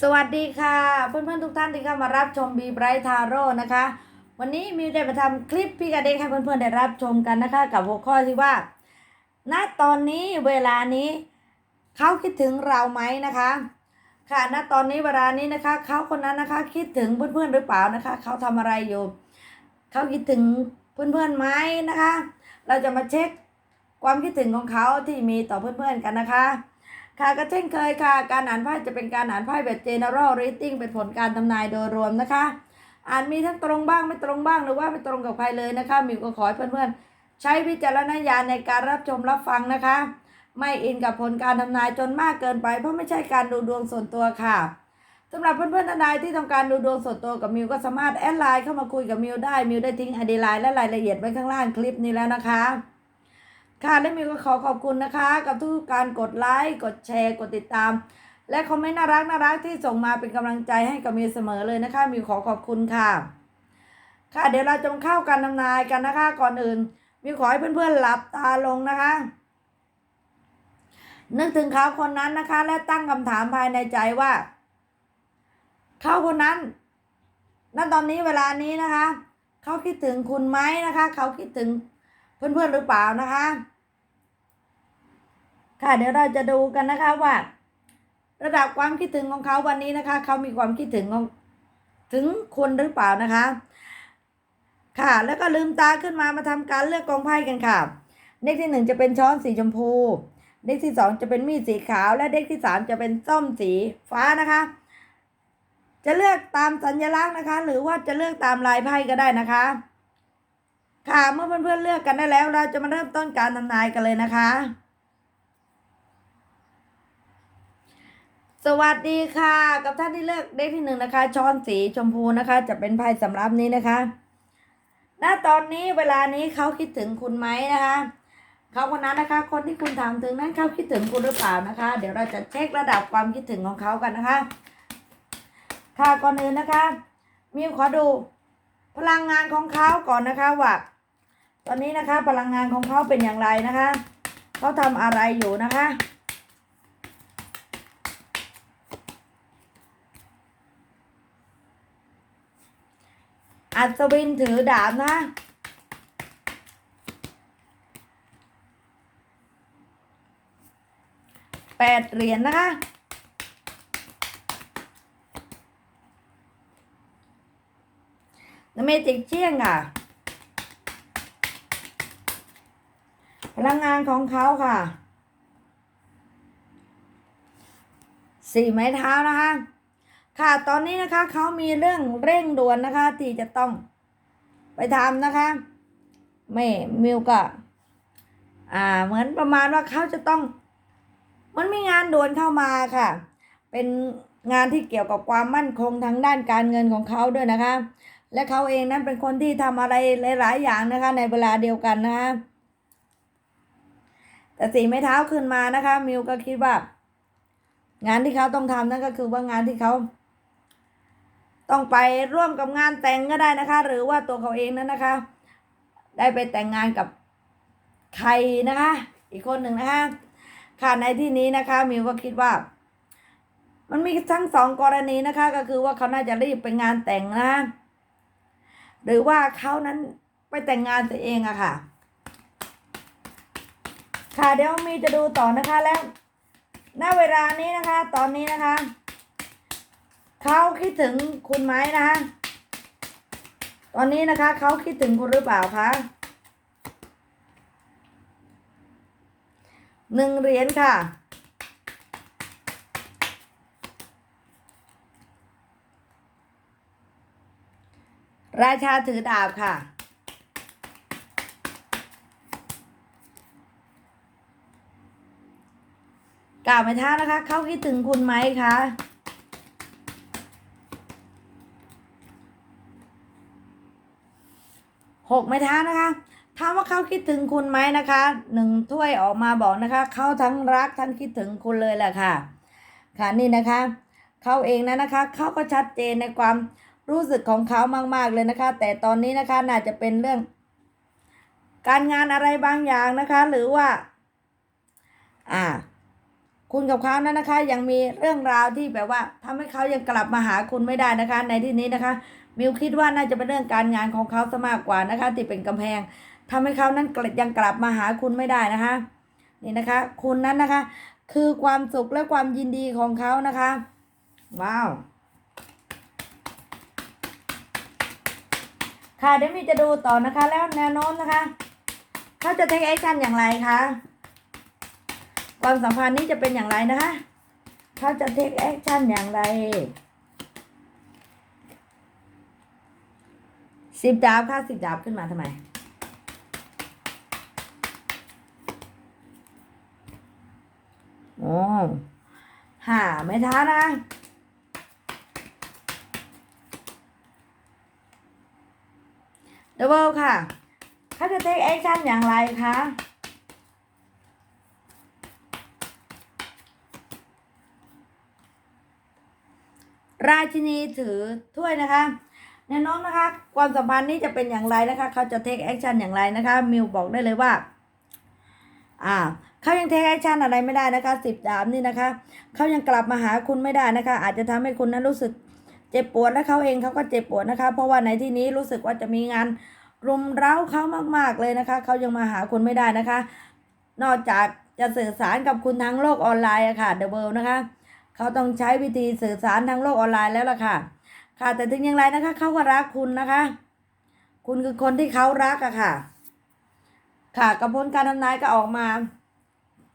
สวัสดีค่ะ เพื่อนๆทุกท่านที่เข้ามารับชมบีไบรท์ทาโร่นะคะ วันนี้มิวได้มาทำคลิปพี่กระเด็กให้เพื่อนๆได้รับชมกันนะคะ กับหัวข้อที่ว่า ณตอนนี้เวลานี้เขาคิดถึงเราไหมนะคะ ค่ะณตอนนี้เวลานี้นะคะเขาคนนั้นนะคะ คิดถึงเพื่อนๆหรือเปล่านะคะเขาทำอะไรอยู่เขาคิดถึงเพื่อนๆไหมนะคะ เราจะมาเช็คความคิดถึงของเขาที่มีต่อเพื่อนๆกันนะคะ ค่ะก็เช่นเคยค่ะ การอ่านไพ่จะเป็นการอ่านไพ่แบบ general reading เป็นผลการทำนายโดยรวมนะคะ อ่านมีทั้งตรงบ้างไม่ตรงบ้างหรือว่าไม่ตรงกับใครเลยนะคะมิวก็ขอให้เพื่อนๆ ใช้วิจารณญาณในการรับชมรับฟังนะคะ ไม่อินกับผลการทำนายจนมากเกินไป เพราะไม่ใช่การดูดวงส่วนตัวค่ะสำหรับเพื่อนๆท่านใดที่ต้องการดูดวงส่วนตัวกับมิวก็สามารถแอดไลน์เข้ามาคุยกับมิวได้มิวได้ทิ้งอดีไลน์และรายละเอียดไว้ข้างล่างคลิปนี้แล้วนะคะ ค่ะและมิวก็ขอขอบคุณนะคะ กับทุกการกดไลค์กดแชร์กดติดตาม และคอมเมนต์น่ารักน่ารักที่ส่งมาเป็นกำลังใจให้กับมิวเสมอเลยนะคะมิวขอขอบคุณค่ะ ค่ะเดี๋ยวเราจะมาเข้าการทำนายกันนะคะ ก่อนอื่นมิวขอให้เพื่อนๆหลับตาลงนะคะ นึกถึงเขาคนนั้นนะคะ และตั้งคำถามภายในใจว่า เขาคนนั้นณตอนนี้เวลานี้นะคะ เขาคิดถึงคุณไหมนะคะ เขาคิดถึง เพื่อนๆหรือเปล่านะคะ ค่ะเดี๋ยวเราจะดูกันนะคะว่า ระดับความคิดถึงของเขาวันนี้นะคะ เขามีความคิดถึงของถึงคุณหรือเปล่านะคะ ค่ะ แล้วก็ลืมตาขึ้นมามาทำการเลือกกองไพ่กันค่ะ เลขที่หนึ่งจะเป็นช้อนสีชมพู เลขที่สองจะเป็นมีดสีขาว และเลขที่สามจะเป็นส้มสีฟ้านะคะ จะเลือกตามสัญลักษณ์นะคะ หรือว่าจะเลือกตามลายไพ่ก็ได้นะคะ ค่ะเมื่อเพื่อนๆเลือกกันได้แล้ว เราจะมาเริ่มต้นการทำนายกันเลยนะคะ สวัสดีค่ะ กับท่านที่เลือกเลขที่หนึ่งนะคะ ช้อนสีชมพูนะคะ จะเป็นไพ่สำรับนี้นะคะณตอนนี้เวลานี้เขาคิดถึงคุณไหมนะคะเขาคนนั้นนะคะ คนที่คุณถามถึงนั้นเขาคิดถึงคุณหรือเปล่านะคะ เดี๋ยวเราจะเช็คระดับความคิดถึงของเขากันนะคะ ค่ะก่อนอื่นนะคะมิวขอดูพลังงานของเขาก่อนนะคะว่า ตอนนี้นะคะพลังงานของเขาเป็นอย่างไรนะคะเขาทำอะไรอยู่นะคะอัศวินถือดาบนะ แปดเหรียญนะคะ นเมจิกเชี่ยงค่ะ พลังงานของเขาค่ะสี่ไม้เท้านะคะ ค่ะตอนนี้นะคะเขามีเรื่องเร่งด่วนนะคะ ที่จะต้องไปทำนะคะไม่มิวก็อ่าเหมือนประมาณว่าเขาจะต้อง มันมีงานด่วนเข้ามาค่ะ เป็นงานที่เกี่ยวกับความมั่นคงทางด้านการเงินของเขาด้วยนะคะ และเขาเองนั้นเป็นคนที่ทำอะไรหลาย ๆ อย่างนะคะในเวลาเดียวกันนะคะ แต่สีไม้เท้าขึ้นมานะคะ มิวก็คิดว่า งานที่เขาต้องทำนั่นก็คือว่างานที่เขาต้องไปร่วมกับงานแต่งก็ได้นะคะ หรือว่าตัวเขาเองนั้นนะคะ ได้ไปแต่งงานกับใครนะคะ อีกคนหนึ่งนะคะค่ะในที่นี้นะคะมิวก็คิดว่า มันมีทั้งสองกรณีนะคะ ก็คือว่าเขาน่าจะรีบไปงานแต่งนะ หรือว่าเขานั้นไปแต่งงานตัวเองอะค่ะ ค่ะเดี๋ยวมีจะดูต่อนะคะแล้วณเวลานี้นะคะ ตอนนี้นะคะเขาคิดถึงคุณไหมนะคะ ตอนนี้นะคะเขาคิดถึงคุณหรือเปล่าคะหนึ่งเหรียญค่ะราชาถือดาบค่ะ กล่าวไม่ท้านะคะ เขาคิดถึงคุณไหมคะหกไม้เท้านะคะถามว่าเขาคิดถึงคุณไหมนะคะหนึ่งถ้วยออกมาบอกนะคะเขาทั้งรักทั้งคิดถึงคุณเลยแหละค่ะ ค่ะนี่นะคะเขาเองนะนะคะเขาก็ชัดเจนในความรู้สึกของเขามากๆเลยนะคะ แต่ตอนนี้นะคะน่าจะเป็นเรื่อง การงานอะไรบางอย่างนะคะ หรือว่า อ่า คุณกับเขานั้นนะคะ ยังมีเรื่องราวที่แบบว่าทำให้เขายังกลับมาหาคุณไม่ได้นะคะ ในที่นี้นะคะ มิวคิดว่าน่าจะเป็นเรื่องการงานของเขาซะมากกว่านะคะ ที่เป็นกำแพงทำให้เขานั้นยังกลับมาหาคุณไม่ได้นะคะ นี่นะคะ คุณนั้นนะคะ คือความสุขและความยินดีของเขานะคะ ว้าวค่ะเดี๋ยวมีจะดูต่อนะคะ แล้วแนวโน้มนะคะ เขาจะเทคแอคชั่นอย่างไรคะ ความสัมพันธ์นี้จะเป็นอย่างไรนะคะเขาจะเทคแอคชั่นอย่างไรสิบดาบค่ะสิบดาบขึ้นมาทำไมโอ้หาไม่ท้านะดับเดวลค่ะเขาจะเทคแอคชั่นอย่างไรคะ ราชินีถือถ้วยนะคะแนวโน้มนะคะ ความสัมพันธ์นี้จะเป็นอย่างไรนะคะ เขาจะเทคแอคชั่นอย่างไรนะคะ มิวบอกได้เลยว่า อ่าเขายังเทคแอคชั่นอะไรไม่ได้นะคะสิบดาบนี่นะคะ เขายังกลับมาหาคุณไม่ได้นะคะ อาจจะทำให้คุณนั้นรู้สึกเจ็บปวดและเขาเองเขาก็เจ็บปวดนะคะ เพราะว่าในที่นี้รู้สึกว่าจะมีงานรุมเร้าเขามาก ๆเลยนะคะ เขายังมาหาคุณไม่ได้นะคะ นอกจากจะสื่อสารกับคุณทางโลกออนไลน์อะค่ะเดอะเบิลนะคะ เขาต้องใช้วิธีสื่อสารทางโลกออนไลน์แล้วล่ะค่ะ ค่ะ แต่ถึงอย่างไรนะคะ เขาก็รักคุณนะคะ คุณคือคนที่เขารักอะค่ะ ค่ะกระพ้นการทำนายก็ออกมา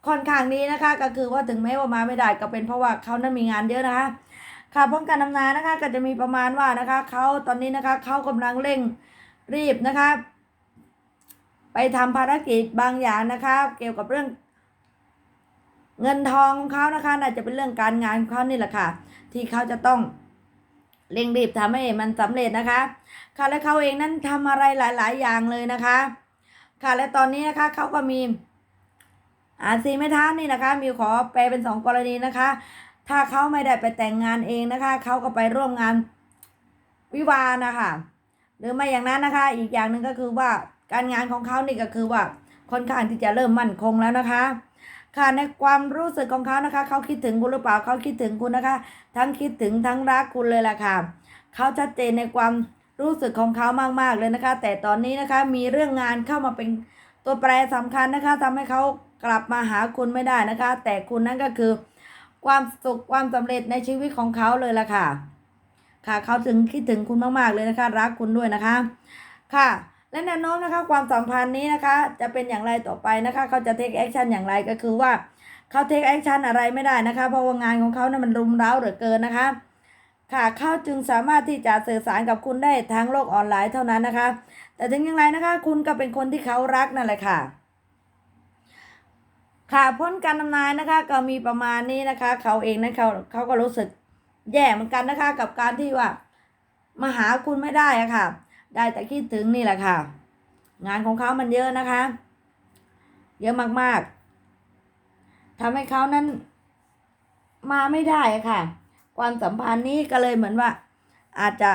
ค่อนข้างนี้นะคะ ก็คือว่าถึงแม้ว่ามาไม่ได้ก็เป็นเพราะว่าเขานั้นมีงานเยอะนะคะค่ะพ้นการทำนายนะคะก็จะมีประมาณว่านะคะเขาตอนนี้นะคะเขากำลังเร่งรีบนะคะไปทำภารกิจบางอย่างนะคะ เกี่ยวกับเรื่อง เงินทองของเขานะคะน่าจะเป็นเรื่องการงานของเขานี่แหละค่ะ ที่เขาจะต้องเร่งรีบทำให้มันสำเร็จนะคะ ค่ะและเขาเองนั้นทำอะไรหลาย ๆ อย่างเลยนะคะ ค่ะและตอนนี้นะคะเขาก็มีอาซีไม่ท้านี่นะคะ มีขอแปลเป็นสองกรณีนะคะ ถ้าเขาไม่ได้ไปแต่งงานเองนะคะเขาก็ไปร่วมงานวิวาห์นะคะ หรือไม่อย่างนั้นนะคะ อีกอย่างหนึ่งก็คือว่าการงานของเขานี่ก็คือว่าค่อนข้างที่จะเริ่มมั่นคงแล้วนะคะ ค่ะในความรู้สึกของเขานะคะ เขาคิดถึงคุณหรือเปล่าเขาคิดถึงคุณนะคะ ทั้งคิดถึงทั้งรักคุณเลยล่ะค่ะเขาชัดเจนในความรู้สึกของเขามากๆเลยนะคะ แต่ตอนนี้นะคะมีเรื่องงานเข้ามาเป็นตัวแปรสำคัญนะคะทำให้เขากลับมาหาคุณไม่ได้นะคะ แต่คุณนั่นก็คือ ความสุขความสำเร็จในชีวิตของเขาเลยล่ะค่ะ ค่ะเขาถึงคิดถึงคุณมากๆเลยนะคะ รักคุณด้วยนะคะ ค่ะ และแนวโน้มนะคะความสัมพันธ์นี้นะคะจะเป็นอย่างไรต่อไปนะคะเขาจะเทคแอคชั่นอย่างไรก็คือว่าเขาเทคแอคชั่นอะไรไม่ได้นะคะ เพราะว่างานของเขานะั้นมันรุมเร้าเหลือเกินนะคะ ค่ะเขาจึงสามารถที่จะสื่อสารกับคุณได้ทางโลกออนไลน์เท่านั้นนะคะ แต่ถึงอย่างไรนะคะ คุณก็เป็นคนที่เขารักนั่นแหละค่ะ ค่ะพ้นการทำนายนะคะ ก็มีประมาณนี้นะคะ เขาเองนะเขาเขาก็รู้สึกแย่เหมือนกันนะคะ กับการที่ว่ามาหาคุณไม่ได้อะค่ะ ได้แต่คิดถึงนี่แหละค่ะ งานของเขามันเยอะนะคะ เยอะมากๆทำให้เขานั้น มาไม่ได้ค่ะ ความสัมพันธ์นี้ก็เลยเหมือนว่า อาจจะ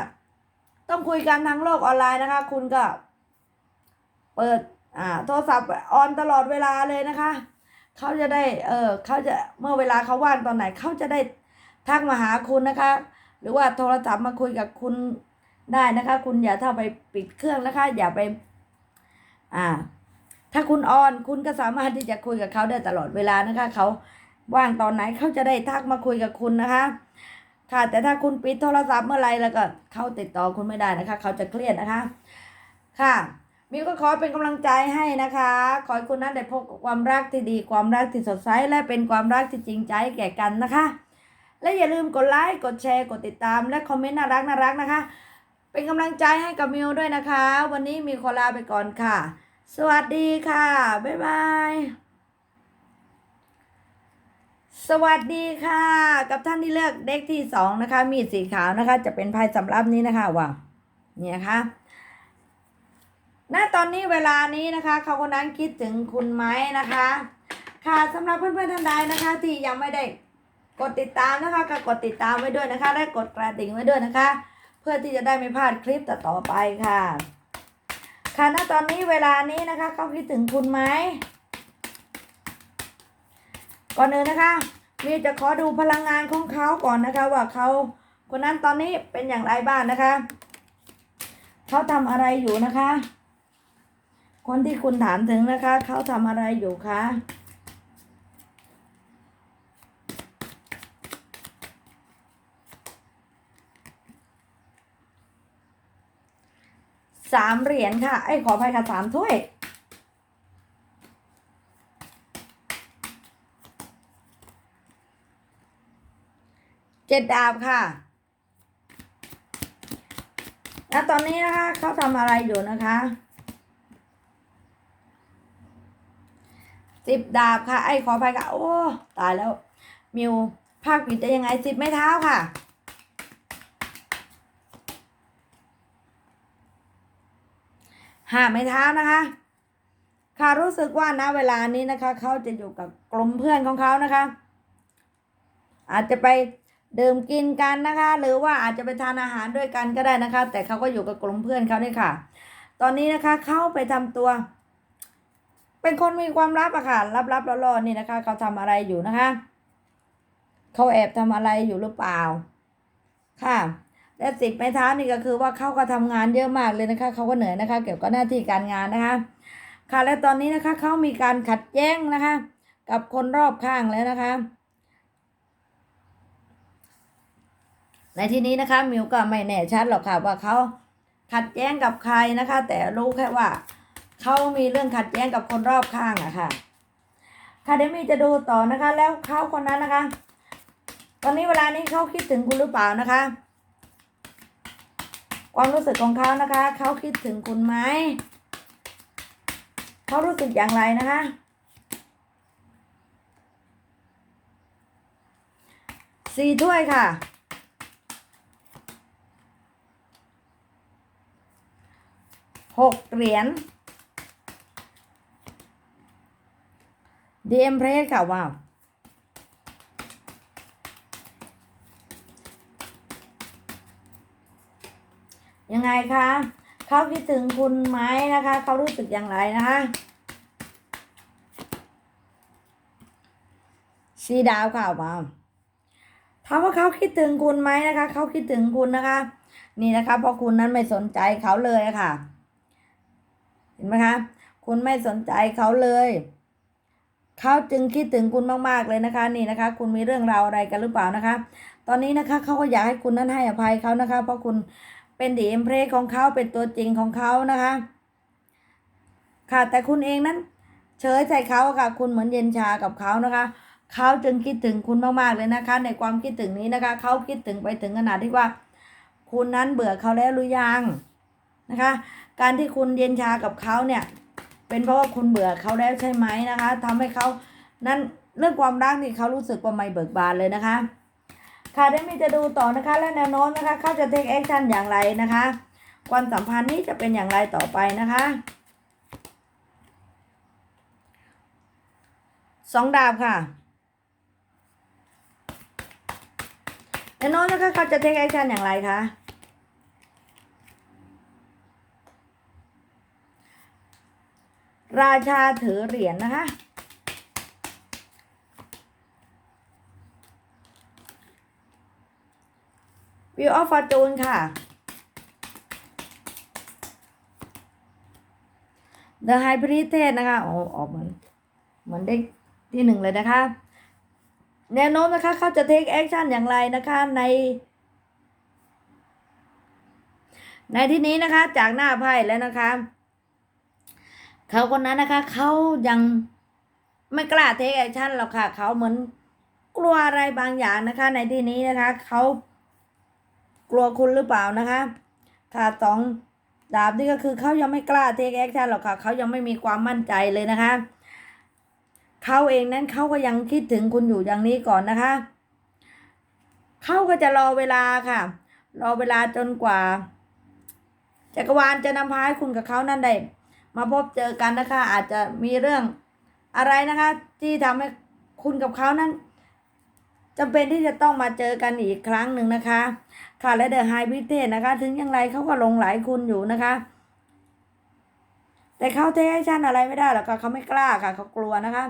ต้องคุยกันทางโลกออนไลน์นะคะ คุณก็ เปิดอ่าโทรศัพท์ออนตลอดเวลาเลยนะคะเขาจะได้ เออเขาจะ เมื่อเวลาเขาว่างตอนไหน เขาจะได้ทักมาหาคุณนะคะ หรือว่าโทรศัพท์มาคุยกับคุณ ได้นะคะ คุณอย่าถ้าไปปิดเครื่องนะคะ อย่าไป อ่า ถ้าคุณออนคุณก็สามารถที่จะคุยกับเขาได้ตลอดเวลานะคะเขาว่างตอนไหนเขาจะได้ทักมาคุยกับคุณนะคะ ค่ะ แต่ถ้าคุณปิดโทรศัพท์เมื่อไรแล้วก็เขาติดต่อคุณไม่ได้นะคะ เขาจะเครียดนะคะ ค่ะมิวก็ขอเป็นกำลังใจให้นะคะ ขอให้คุณนั้นได้พบความรักที่ดี ความรักที่สดใส และเป็นความรักที่จริงใจแก่กันนะคะ และอย่าลืมกดไลค์ กดแชร์ กดติดตาม และคอมเมนต์น่ารักน่ารักนะคะ เป็นกำลังใจให้กับมิวด้วยนะคะ วันนี้มีขอลาไปก่อนค่ะ สวัสดีค่ะ บ๊ายบาย สวัสดีค่ะ กับท่านที่เลือกเด็กที่สองนะคะ มีดสีขาวนะคะ จะเป็นไพ่สำรับนี้นะคะว้าวนี่นะคะณตอนนี้เวลานี้นะคะเขาคนนั้นคิดถึงคุณไหมนะคะ ค่ะสำหรับเพื่อนๆท่านใดนะคะ ที่ยังไม่ได้กดติดตามนะคะก็กดติดตามไว้ด้วยนะคะ และกดกระดิ่งไว้ด้วยนะคะ พื่อที่จะได้ไม่พลาดคลิปต่อๆไปค่ะ ค่ะณตอนนี้เวลานี้นะคะเขาคิดถึงคุณไหม ก่อนอื่นนะคะมีจะขอดูพลังงานของเขาก่อนนะคะ ว่าเขาคนนั้นตอนนี้เป็นอย่างไรบ้างนะคะ เขาทำอะไรอยู่นะคะ คนที่คุณถามถึงนะคะ เขาทำอะไรอยู่คะ สามเหรียญค่ะ ไอ้ขออภัยค่ะสามถ้วย เจ็ดดาบค่ะแล้วตอนนี้นะคะเขาทำอะไรอยู่นะคะสิบดาบค่ะ ไอ้ขออภัยค่ะ โอ้ ตายแล้ว มิวภาคผิดได้ยังไงสิบไม้เท้าค่ะ ห้าไม้เท้านะคะ ค่ะรู้สึกว่าณเวลานี้นะคะ เขาจะอยู่กับกลุ่มเพื่อนของเขานะคะ อาจจะไปดื่มกินกันนะคะ หรือว่าอาจจะไปทานอาหารด้วยกันก็ได้นะคะ แต่เขาก็อยู่กับกลุ่มเพื่อนเขาเนี่ค่ะ ตอนนี้นะคะเขาไปทำตัว เป็นคนมีความลับอะค่ะลับๆล่อๆนี่นะคะเขาทำอะไรอยู่นะคะเขาแอบทำอะไรอยู่หรือเปล่า ค่ะ และสิบไม้เท้านี่ก็คือว่าเขาก็ทำงานเยอะมากเลยนะคะเขาก็เหนื่อยนะคะ เกี่ยวกับหน้าที่การงานนะคะ ค่ะและตอนนี้นะคะเขามีการขัดแย้งนะคะ กับคนรอบข้างแล้วนะคะ ในที่นี้นะคะมิวก็ไม่แน่ชัดหรอกค่ะว่าเขาขัดแย้งกับใครนะคะ แต่รู้แค่ว่าเขามีเรื่องขัดแย้งกับคนรอบข้างอะค่ะค่ะเดี๋ยวมีจะดูต่อนะคะ แล้วเขาคนนั้นนะคะ ตอนนี้เวลานี้เขาคิดถึงคุณหรือเปล่านะคะ ความรู้สึกของเขานะคะ เขาคิดถึงคุณไหมเขารู้สึกอย่างไรนะคะ สี่ถ้วยค่ะ หกเหรียญดีเอ็มเพรสค่ะว้าว ยังไงคะเขาคิดถึงคุณไหมนะคะเขารู้สึกอย่างไรนะคะสีดาวค่ะว้าถามว่าเขาคิดถึงคุณไหมนะคะเขาคิดถึงคุณนะคะ นี่นะคะ เพราะคุณนั้นไม่สนใจเขาเลยะค่ะ เห็นไหมคะ คุณไม่สนใจเขาเลยเขาจึงคิดถึงคุณมากๆเลยนะคะ นี่นะคะ คุณมีเรื่องราวอะไรกันหรือเปล่านะคะ ตอนนี้นะคะเขาก็อยากให้คุณนั้นให้อภัยเขานะคะ เพราะคุณ เป็นดีเอ็มเพรสของเขาเป็นตัวจริงของเขานะคะ ค่ะแต่คุณเองนั้น เฉยใส่เขาค่ะคุณเหมือนเย็นชากับเขานะคะเขาจึงคิดถึงคุณมากๆเลยนะคะ ในความคิดถึงนี้นะคะเขาคิดถึงไปถึงขนาดที่ว่า คุณนั้นเบื่อเขาแล้วหรือยังนะคะ การที่คุณเย็นชากับเขาเนี่ย เป็นเพราะว่าคุณเบื่อเขาแล้วใช่ไหมนะคะทำให้เขานั้นเรื่องความรักนี่เขารู้สึกว่าไม่เบิกบานเลยนะคะ ค่ะเดมีจะดูต่อนะคะ และแนวโน้มนะคะ เขาจะเทคแอคชั่นอย่างไรนะคะ ความสัมพันธ์นี้จะเป็นอย่างไรต่อไปนะคะสองดาบค่ะแนวโน้มนะคะเขาจะเทคแอคชั่นอย่างไรคะราชาถือเหรียญนะคะ วิวออฟฟอร์จูนค่ะ The High Priest นะคะโอ้ออกเหมือนเหมือนเด็กที่หนึ่งเลยนะคะ แนวโน้มนะคะเขาจะ take action อย่างไรนะคะใน ในที่นี้นะคะจากหน้าไพ่แล้วนะคะเขาคนนั้นนะคะเขายังไม่กล้าเทคแอคชั่นหรอกค่ะเขาเหมือนกลัวอะไรบางอย่างนะคะ ในที่นี้นะคะเขา กลัวคุณหรือเปล่านะคะ ค่ะสองดาบนี่ก็คือเขายังไม่กล้าเทคแอคชั่นหรอกค่ะเขายังไม่มีความมั่นใจเลยนะคะเขาเองนั้นเขาก็ยังคิดถึงคุณอยู่อย่างนี้ก่อนนะคะเขาก็จะรอเวลาค่ะ รอเวลาจนกว่า จักรวาลจะนำพาให้คุณกับเขานั่นได้มาพบเจอกันนะคะ อาจจะมีเรื่องอะไรนะคะ ที่ทำให้คุณกับเขานั้นจำเป็นที่จะต้องมาเจอกันอีกครั้งหนึ่งนะคะ ค่ะและเดอะไฮบิเทสนะคะ ถึงอย่างไรเขาก็ลงไหลคุณอยู่นะคะ แต่เขาเทคชั่นอะไรไม่ได้หรอกค่ะเขาไม่กล้าค่ะเขากลัวนะคะ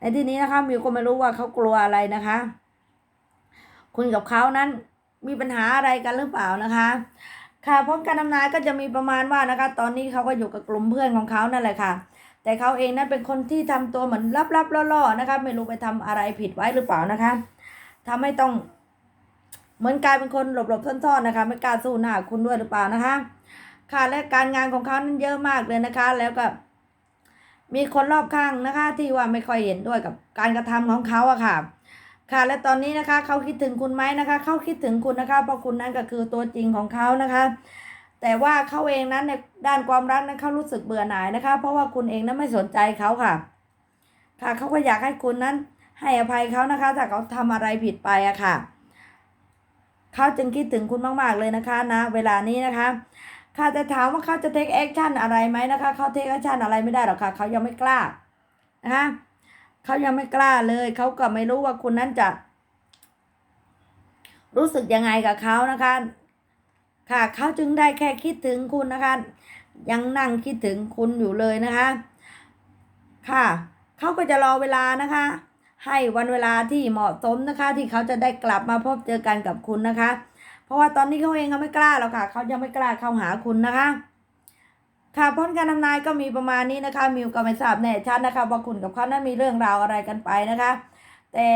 ในที่นี้นะคะมิวก็ไม่รู้ว่าเขากลัวอะไรนะคะ คุณกับเขานั้นมีปัญหาอะไรกันหรือเปล่านะคะค่ะผลการทำนายก็จะมีประมาณว่านะคะ ตอนนี้เขาก็อยู่กับกลุ่มเพื่อนของเขานั่นแหละค่ะ แต่เขาเองนั้นเป็นคนที่ทำตัวเหมือนลับๆล่อๆนะคะ ไม่รู้ไปทำอะไรผิดไว้หรือเปล่านะคะทำให้ต้อง เหมือนกลายเป็นคนหลบๆซ่อนๆนะคะ ไม่กล้าสู้หน้าคุณด้วยหรือเปล่านะคะ ค่ะและการงานของเขานั้นเยอะมากเลยนะคะ แล้วก็มีคนรอบข้างนะคะ ที่ว่าไม่ค่อยเห็นด้วยกับการกระทำของเขาอะค่ะ ค่ะและตอนนี้นะคะเขาคิดถึงคุณไหมนะคะเขาคิดถึงคุณนะคะ เพราะคุณนั้นก็คือตัวจริงของเขานะคะ แต่ว่าเขาเองนั้นในด้านความรักนั้นเขารู้สึกเบื่อหน่ายนะคะ เพราะว่าคุณเองนั้นไม่สนใจเขาค่ะ ค่ะเขาก็อยากให้คุณนั้นให้อภัยเขานะคะถ้าเขาทำอะไรผิดไปอะค่ะ เขาจึงคิดถึงคุณมากๆเลยนะคะนะ เวลานี้นะคะค่ะจะถามว่าเขาจะเทคแอคชั่นอะไรไหมนะคะเขาเทคแอคชั่นอะไรไม่ได้หรอกค่ะเขายังไม่กล้านะคะเขายังไม่กล้าเลยเขาก็ไม่รู้ว่าคุณนั้นจะ รู้สึกยังไงกับเขานะคะ ค่ะเขาจึงได้แค่คิดถึงคุณนะคะ ยังนั่งคิดถึงคุณอยู่เลยนะคะ ค่ะเขาก็จะรอเวลานะคะ ให้วันเวลาที่เหมาะสมนะคะ ที่เขาจะได้กลับมาพบเจอกันกับคุณนะคะ เพราะว่าตอนนี้เขาเองเขาไม่กล้าหรอกค่ะ เขายังไม่กล้าเข้าหาคุณนะคะค่ะผลการทำนายก็มีประมาณนี้นะคะ มิวก็ไม่ทราบแน่ชัดนะคะว่าคุณกับเขานั้นมีเรื่องราวอะไรกันไปนะคะ แต่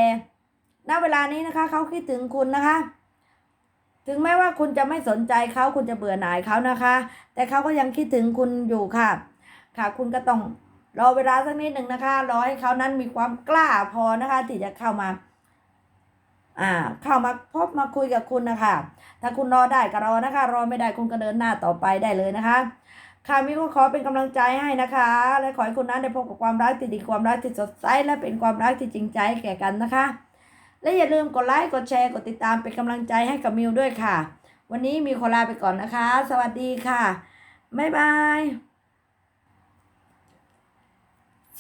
ณเวลานี้นะคะเขาคิดถึงคุณนะคะ ถึงแม้ว่าคุณจะไม่สนใจเขาคุณจะเบื่อหน่ายเขานะคะ แต่เขาก็ยังคิดถึงคุณอยู่ค่ะ ค่ะคุณก็ต้อง รอเวลาสักนิดหนึ่งนะคะ รอให้เขานั้นมีความกล้าพอนะคะที่จะเข้ามาอ่าเข้ามาพบมาคุยกับคุณนะคะ ถ้าคุณรอได้ก็รอนะคะ รอไม่ได้คุณก็เดินหน้าต่อไปได้เลยนะคะค่ะมิวก็ขอเป็นกำลังใจให้นะคะ และขอให้คุณนั้นได้พบกับความรักที่ดีความรักที่สดใสและเป็นความรักที่จริงใจแก่กันนะคะ และอย่าลืมกดไลค์กดแชร์กดติดตามเป็นกำลังใจให้กับมิวด้วยค่ะ วันนี้มีขอลาไปก่อนนะคะ สวัสดีค่ะบ๊ายบาย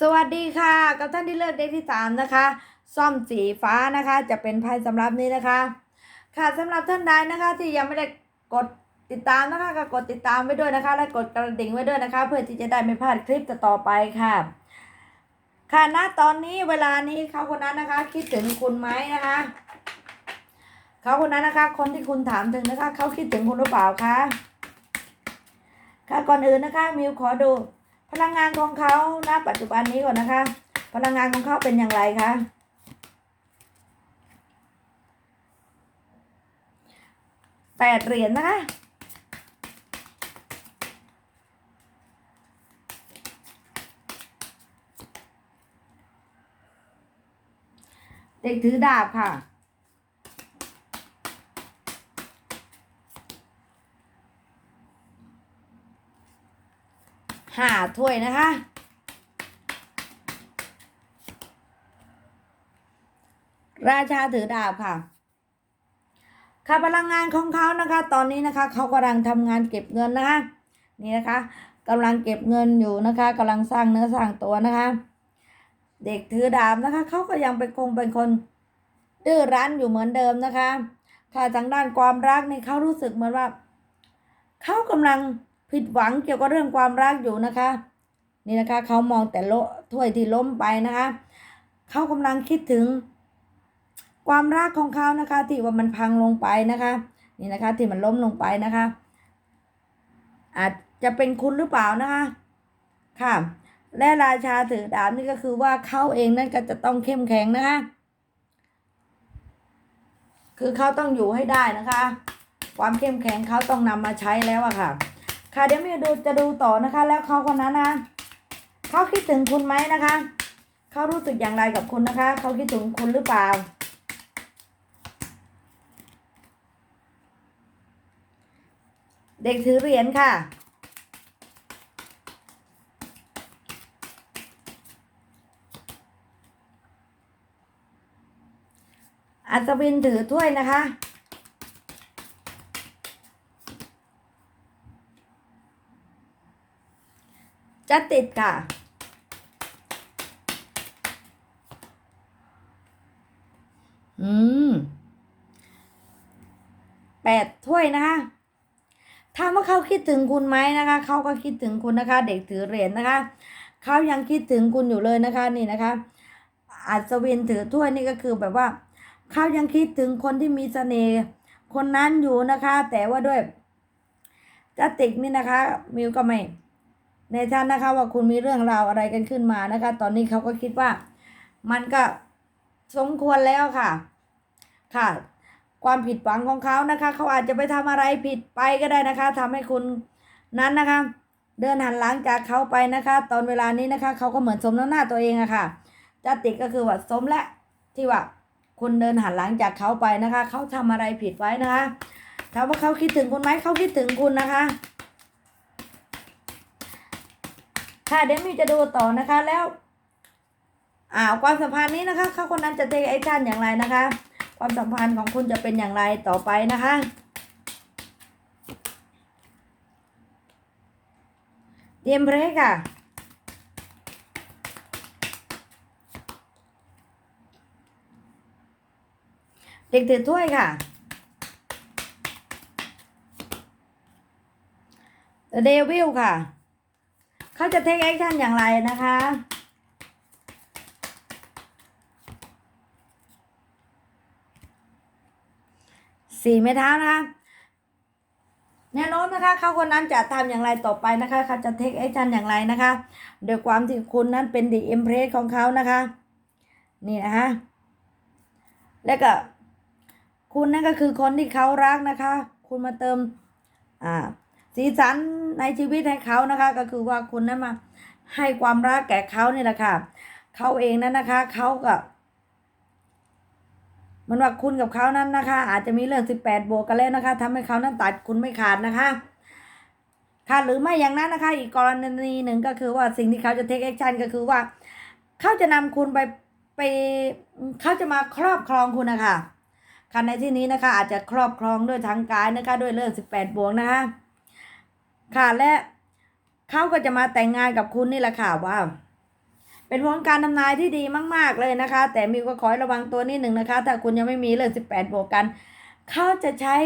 สวัสดีค่ะ กับท่านที่เลือกเด็กที่สามนะคะ ซ่อมสีฟ้านะคะ จะเป็นไพ่สำหรับนี้นะคะ ค่ะสำหรับท่านใดนะคะ ที่ยังไม่ได้กดติดตามนะคะก็กดติดตามไว้ด้วยนะคะ และกดกระดิ่งไว้ด้วยนะคะ เพื่อที่จะได้ไม่พลาดคลิปต่อไปค่ะ ค่ะณตอนนี้เวลานี้เขาคนนั้นนะคะ คิดถึงคุณไหมนะคะเขาคนนั้นนะคะ คนที่คุณถามถึงนะคะเขาคิดถึงคุณหรือเปล่าคะค่ะก่อนอื่นนะคะมิวขอดู พลังงานของเขาณปัจจุบันนี้ก่อนนะคะ พลังงานของเขาเป็นอย่างไรคะแปดเหรียญนะคะเด็กถือดาบค่ะ ห้าถ้วยนะคะ ราชาถือดาบค่ะ ค่ะพลังงานของเขานะคะ ตอนนี้นะคะเขากำลังทำงานเก็บเงินนะคะ นี่นะคะกำลังเก็บเงินอยู่นะคะกำลังสร้างเนื้อสร้างตัวนะคะ เด็กถือดาบนะคะเขาก็ยังเป็นคงเป็นคนดื้อรั้นอยู่เหมือนเดิมนะคะ ค่ะทางด้านความรักเนี่เขารู้สึกเหมือนว่าเขากำลัง ผิดหวังเกี่ยวกับเรื่องความรักอยู่นะคะ นี่นะคะเขามองแต่โลถ้วยที่ล้มไปนะคะเขากำลังคิดถึง ความรักของเขานะคะ ที่ว่ามันพังลงไปนะคะ นี่นะคะที่มันล้มลงไปนะคะ อาจจะเป็นคุณหรือเปล่านะคะค่ะและราชาถือดาบนี่ก็คือว่าเขาเองนั่นก็จะต้องเข้มแข็งนะคะ คือเขาต้องอยู่ให้ได้นะคะ ความเข้มแข็งเขาต้องนำมาใช้แล้วอะค่ะ ค่ะเดี๋ยวมีดูจะดูต่อนะคะ แล้วเขาคนนั้นนะเขาคิดถึงคุณไหมนะคะเขารู้สึกอย่างไรกับคุณนะคะเขาคิดถึงคุณหรือเปล่า เด็กถือเหรียญค่ะอัศวินถือถ้วยนะคะ จะติดค่ะ อืมแปดถ้วยนะคะถามว่าเขาคิดถึงคุณไหมนะคะ เขาก็คิดถึงคุณนะคะ เด็กถือเหรียญนะคะ เขายังคิดถึงคุณอยู่เลยนะคะนี่นะคะ อัศวินถือถ้วยนี่ก็คือแบบว่า เขายังคิดถึงคนที่มีเสน่ห์ คนนั้นอยู่นะคะ แต่ว่าด้วยจัติกนี่นะคะ มิวก็ไม่ ในท่านนะคะว่าคุณมีเรื่องราวอะไรกันขึ้นมานะคะ ตอนนี้เขาก็คิดว่า มันก็สมควรแล้วค่ะ ค่ะ ความผิดหวังของเขานะคะ เขาอาจจะไปทำอะไรผิดไปก็ได้นะคะทำให้คุณนั้นนะคะ เดินหันหลังจากเขาไปนะคะ ตอนเวลานี้นะคะ เขาก็เหมือนสมน้ำหน้าตัวเองอะค่ะจติก็คือว่าสมและที่ว่าคุณเดินหันหลังจากเขาไปนะคะ เขาทำอะไรผิดไว้นะคะถามว่าเขาคิดถึงคุณไหมเขาคิดถึงคุณนะคะ ค่ะเดี๋ยวมีจะดูต่อนะคะแล้วอ่าความสัมพันธ์นี้นะคะเขาคนนั้นจะเทคแอคชั่นอย่างไรนะคะ ความสัมพันธ์ของคุณจะเป็นอย่างไรต่อไปนะคะ เตรียมเพลค่ะเด็กถือถ้วยค่ะ The Devil ค่ะ เขาจะเทคแอคชั่นอย่างไรนะคะ สี่ไม้เท้านะคะ แนวโน้มนะคะเขาคนนั้นจะทำอย่างไรต่อไปนะคะเขาจะเทคแอคชั่นอย่างไรนะคะโดยความที่คุณนั้นเป็นดีเอ็มเพรสของเขานะคะ นี่นะคะแล้วก็คุณนั่นก็คือคนที่เขารักนะคะ คุณมาเติม อ่า สีสันในชีวิตให้เขานะคะ ก็คือว่าคุณนั้นมาให้ความรักแก่เขานี่แหละค่ะเขาเองนั้นนะคะเขากับมันว่าคุณกับเขานั้นนะคะ อาจจะมีเรื่องสิบแปดบวกกันแล้วนะคะทำให้เขานั้นตัดคุณไม่ขาดนะคะค่ะหรือไม่อย่างนั้นนะคะ อีกกรณีหนึ่งก็คือว่าสิ่งที่เขาจะเทคแอคชั่นก็คือว่า เขาจะนำคุณไปไปเขาจะมาครอบครองคุณนะคะค่ะในที่นี้นะคะ อาจจะครอบครองด้วยทางกายนะคะ ด้วยเรื่องสิบแปดบวกนะคะ ค่ะและเขาก็จะมาแต่งงานกับคุณนี่แหละค่ะว่าเป็นผลการทำนายที่ดีมาก ๆ เลยนะคะ แต่มีก็ขอให้ระวังตัวนิดหนึ่งนะคะ ถ้าคุณยังไม่มีเรื่องสิบแปดบวกกัน เขาจะใช้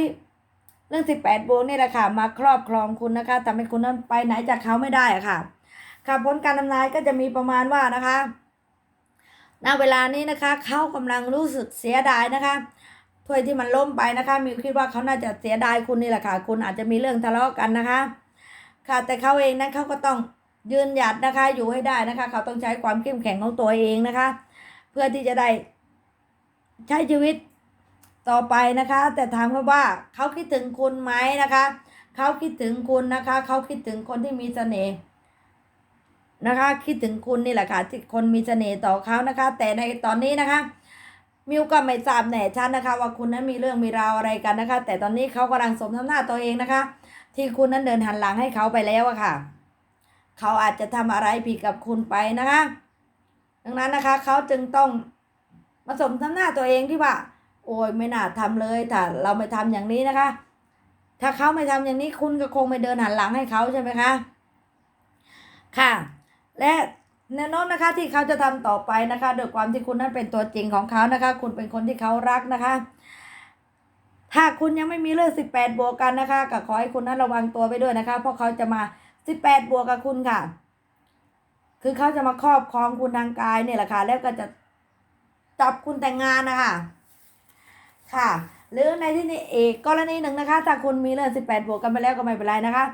เรื่องสิบแปดบวกนี่แหละค่ะ มาครอบครองคุณนะคะทำให้คุณนั้นไปไหนจากเขาไม่ได้อะค่ะ ค่ะผลการทำนายก็จะมีประมาณว่านะคะ ณ เวลานี้นะคะเขากำลังรู้สึกเสียดายนะคะถ้วยที่มันล่มไปนะคะมิวคิดว่าเขาน่าจะเสียดายคุณนี่แหละค่ะ คุณอาจจะมีเรื่องทะเลาะกันนะคะ ค่ะแต่เขาเองนั้นเขาก็ต้องยืนหยัดนะคะ อยู่ให้ได้นะคะ เขาต้องใช้ความเข้มแข็งของตัวเองนะคะ เพื่อที่จะได้ใช้ชีวิตต่อไปนะคะ แต่ถามเขาว่าเขาคิดถึงคุณไหมนะคะเขาคิดถึงคุณนะคะเขาคิดถึงคนที่มีเสน่ห์นะคะ คิดถึงคุณนี่แหละค่ะที่คนมีเสน่ห์ต่อเขานะคะ แต่ในตอนนี้นะคะ มิวก็ไม่ทราบแน่ชัดนะคะ ว่าคุณนั้นมีเรื่องมีราวอะไรกันนะคะ แต่ตอนนี้เขากำลังสมน้ำหน้าตัวเองนะคะ ที่คุณนั้นเดินหันหลังให้เขาไปแล้วอะค่ะ เขาอาจจะทำอะไรผิดกับคุณไปนะคะ ดังนั้นนะคะ เขาจึงต้องมาสมน้ำหน้าตัวเองที่ว่า โอ้ยไม่น่าทำเลยถ้าเราไม่ทำอย่างนี้นะคะ ถ้าเขาไม่ทำอย่างนี้คุณก็คงไม่เดินหันหลังให้เขาใช่ไหมคะค่ะ และแนวโน้มนะคะที่เขาจะทำต่อไปนะคะโดยความที่คุณนั้นเป็นตัวจริงของเขานะคะ คุณเป็นคนที่เขารักนะคะ ถ้าคุณยังไม่มีเรื่องสิบแปดบวกกันนะคะก็ขอให้คุณนั้นระวังตัวไปด้วยนะคะ เพราะเขาจะมาสิบแปดบวกกับคุณค่ะ คือเขาจะมาครอบครองคุณทางกายเนี่ยแหละค่ะ แล้วก็จะจับคุณแต่งงานนะคะค่ะ หรือในที่นี้เอกกรณีหนึ่งนะคะ ถ้าคุณมีเรื่องสิบแปดบวกกันไปแล้วก็ไม่เป็นไรนะคะ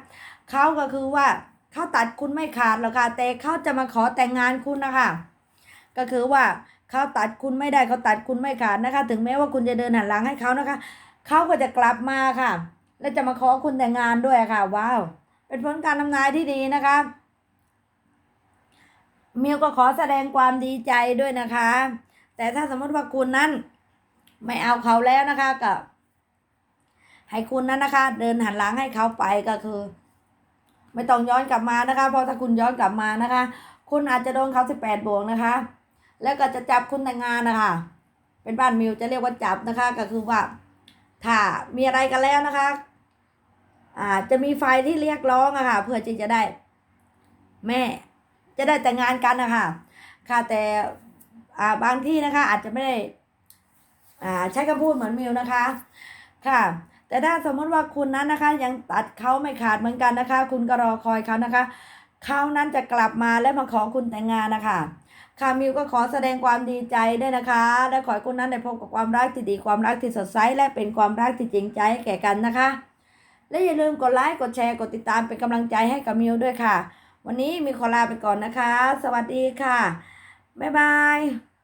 เขาก็คือว่าเขาตัดคุณไม่ขาดหรอกค่ะแต่เขาจะมาขอแต่งงานคุณนะคะก็คือว่าเขาตัดคุณไม่ได้เขาตัดคุณไม่ขาดนะคะ ถึงแม้ว่าคุณจะเดินหันหลังให้เขานะคะ เขาก็จะกลับมาค่ะ และจะมาขอคุณแต่งงานด้วยค่ะ ว้าว เป็นผลการทำนายที่ดีนะคะมิวก็ขอแสดงความดีใจด้วยนะคะ แต่ถ้าสมมติว่าคุณนั้น ไม่เอาเขาแล้วนะคะก็ให้คุณนั้นนะคะ เดินหันหลังให้เขาไปก็คือ ไม่ต้องย้อนกลับมานะคะ เพราะถ้าคุณย้อนกลับมานะคะ คุณอาจจะโดนเขาสิบแปดบวกนะคะ แล้วก็จะจับคุณแต่งงานนะคะ เป็นบ้านมิวจะเรียกว่าจับนะคะก็คือว่า ถ้ามีอะไรกันแล้วนะคะอ่าจะมีไฟที่เรียกร้องอะค่ะเพื่อที่จะได้ แม่ จะได้แต่งงานกันนะคะค่ะแต่อ่าบางที่นะคะ อาจจะไม่ได้อ่าใช้คำพูดเหมือนมิวนะคะ ค่ะ แต่ถ้าสมมติว่าคุณนั้นนะคะ ยังตัดเขาไม่ขาดเหมือนกันนะคะ คุณก็รอคอยเขานะคะเขานั้นจะกลับมาและมาขอคุณแต่งงานนะคะ คามิวก็ขอแสดงความดีใจด้วยนะคะ และขอให้คุณนั้นได้พบกับความรักที่ดีความรักที่สดใสและเป็นความรักที่จริงใจแก่กันนะคะ และอย่าลืมกดไลค์กดแชร์กดติดตามเป็นกำลังใจให้กับมิวด้วยค่ะ วันนี้มีขอลาไปก่อนนะคะ สวัสดีค่ะบ๊ายบาย